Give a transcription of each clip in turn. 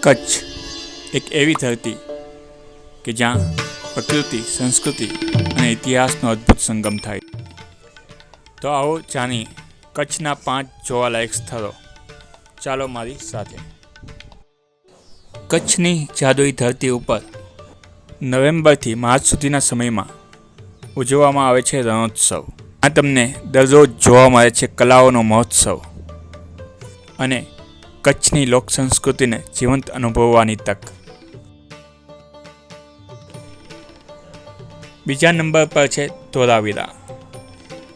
કચ્છ એક એવી ધરતી કે જ્યાં પ્રકૃતિ, સંસ્કૃતિ અને ઇતિહાસનો અદ્ભુત સંગમ થાય. તો આવો જાણી કચ્છના પાંચ જોવાલાયક સ્થળો. ચાલો મારી સાથે. કચ્છની જાદુઈ ધરતી ઉપર નવેમ્બરથી માર્ચ સુધીના સમયમાં ઉજવવામાં આવે છે રણોત્સવ. આ તમને દરરોજ જોવા મળે છે કલાઓનો મહોત્સવ. અને કચ્છની લોક સંસ્કૃતિને જીવંત અનુભવવાની તક. બીજા નંબર પર છે ધોળાવીરા.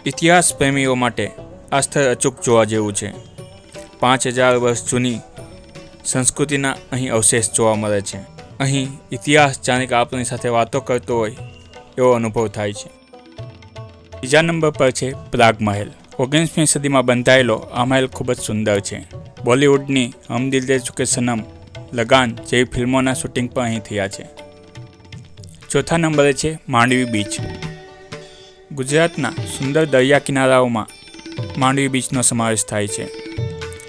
ઇતિહાસ પ્રેમીઓ માટે આ સ્થળ અચૂક જોવા જેવું છે. પાંચ હજાર વર્ષ જૂની સંસ્કૃતિના અહીં અવશેષ જોવા મળે છે. અહીં ઇતિહાસ જાણે કે આપણી સાથે વાતો કરતો હોય એવો અનુભવ થાય છે. બીજા નંબર પર છે પ્રાગ મહેલ ઓગણીસમી સદીમાં બંધાયેલો આ મહેલ ખૂબ જ સુંદર છે. બોલિવૂડની હમ દિલ દે ચુકે સનમ લગાન જેવી ફિલ્મોના શૂટિંગ પણ અહીં થયા છે. ચોથા નંબરે છે માંડવી બીચ. ગુજરાતના સુંદર દરિયા કિનારાઓમાં માંડવી બીચનો સમાવેશ થાય છે.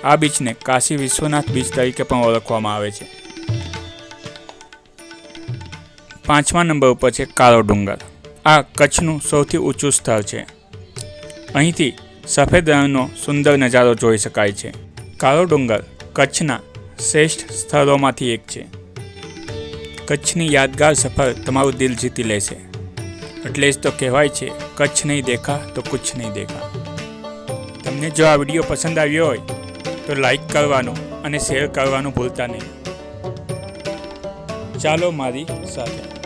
આ બીચને કાશી વિશ્વનાથ બીચ તરીકે પણ ઓળખવામાં આવે છે. પાંચમા નંબર ઉપર છે કાળો ડુંગર. આ કચ્છનું સૌથી ઊંચું સ્થળ છે. અહીંથી સફેદ રંગનો સુંદર નજારો જોઈ શકાય છે. કાળો ડુંગર કચ્છના શ્રેષ્ઠ સ્થળોમાંથી એક છે. કચ્છની યાદગાર સફર તમારું દિલ જીતી લેશે. એટલે જ તો કહેવાય છે, કચ્છ નહીં દેખા તો કુછ નહીં દેખા. તમને જો આ વીડિયો પસંદ આવ્યો હોય, તો લાઈક કરવાનું અને શેર કરવાનું ભૂલતા નહીં. ચાલો મારી સાથે.